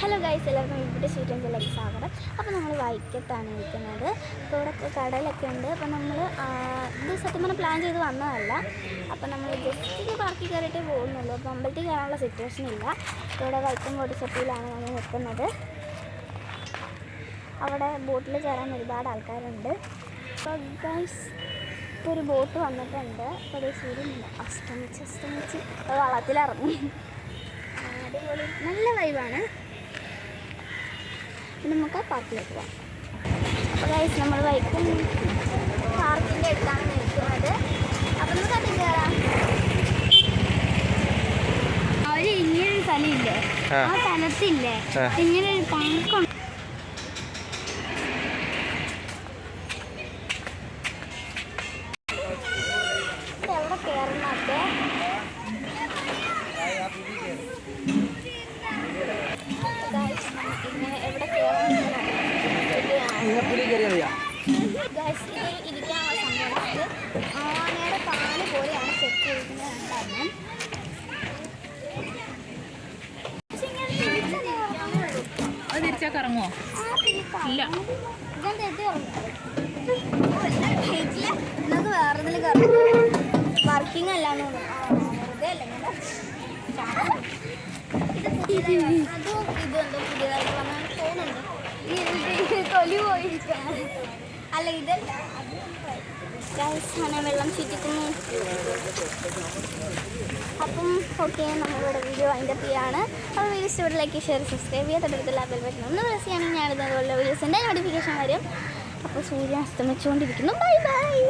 Hello guys എല്ലാവർക്കും ഇവിടെ ഷീറ്റൻസിലേക്ക് സ്വാഗതം. അപ്പോൾ നമ്മൾ വൈക്കത്താണ് ഇരിക്കുന്നത്. അപ്പോൾ ഇവിടെ കടലൊക്കെ ഉണ്ട്. അപ്പോൾ നമ്മൾ ഇത് സത്യം പറഞ്ഞാൽ പ്ലാൻ ചെയ്ത് വന്നതല്ല. അപ്പോൾ നമ്മൾ ജസ്റ്റ് ഇത് പാർക്കിൽ കയറിയിട്ടേ പോകുന്നുള്ളൂ. അപ്പോൾ അമ്പലത്തിൽ കയറാനുള്ള സിറ്റുവേഷൻ ഇല്ല. ഇവിടെ വൈക്കം ബോട്ടിച്ചട്ടിയിലാണ് നമ്മൾ നിൽക്കുന്നത്. അവിടെ ബോട്ടിൽ കയറാൻ ഒരുപാട് ആൾക്കാരുണ്ട്. അപ്പോൾ ഗൈസ് ഇപ്പോൾ ഒരു ബോട്ട് വന്നിട്ടുണ്ട്. അപ്പോൾ അത് സൂര്യൻ അസ്തമിച്ച് അസ്തമിച്ച്. വളത്തിലിറങ്ങി അടിപൊളി. നല്ല വൈബാണ് നമുക്ക് പാർക്കിലേക്ക് പോകാം അപ്പോൾ ഗൈസ് നമ്മൾ വൈക്കം പാർക്കിന്റെ അടുത്താണ് നിൽക്കുന്നത്. അപ്പം നമുക്ക് അതിൽ കയറാം. ഒരു ഇങ്ങനൊരു സ്ഥലമില്ലേ? ആ. സ്ഥലത്തില്ലേ? ആ. ഇങ്ങനെ ഒരു പാർക്കുണ്ട് എവിടെ കയറുന്നൊക്കെ ഇത് ഇരിക്കാനുള്ള സംഭവമാണ് ആനയുടെ പാൽ പോലെയാണ് സെറ്റ് ചെയ്തിരിക്കുന്നത് തിരിച്ചല്ലേ അത് തിരിച്ചാൽ കറങ്ങുമോ ഇല്ല. വർക്കിംഗ് അല്ലാന്ന് തോന്നുന്നു. ഇത് അതും ഇതും എന്തോ പുതിയതായിട്ട് തോന്നുന്നുണ്ട്. തൊലി പോയിരിക്കാണ് അല്ല ഇതല്ല വെള്ളം ചുറ്റിക്കുന്നു. അപ്പം ഓക്കെ നമ്മളിവിടെ വീഡിയോ അതിന്റെ ചെയ്യാണ്. അപ്പോൾ വീഡിയോസ് ഇവിടെ ലൈക്ക് ഷെയർ സബ്സ്ക്രൈബ് ചെയ്യുക. തൊട്ടടുത്തുള്ള ബെൽ ബട്ടൺ ഒന്ന് പ്രസ് ചെയ്യണമെങ്കിൽ ഞാനിതുപോലുള്ള വീഡിയോസിന്റെ നോട്ടിഫിക്കേഷൻ വരും. അപ്പോൾ സൂര്യൻ അസ്തമിച്ചുകൊണ്ടിരിക്കുന്നു ബൈ ബൈ